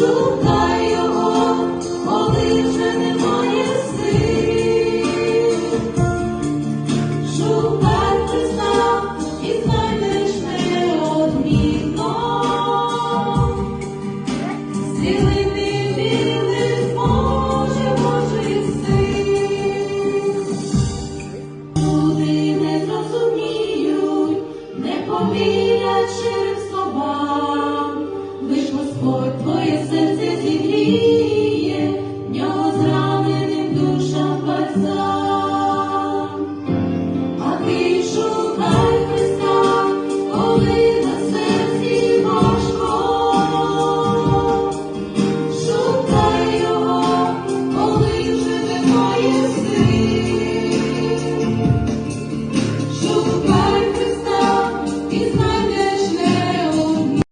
шукай його, коли вже немає сил. Шукай Христа і знайдеш неодмінно. Зцілити віриш, Боже, Божий син. Люди не зрозуміють, не повірять через слова.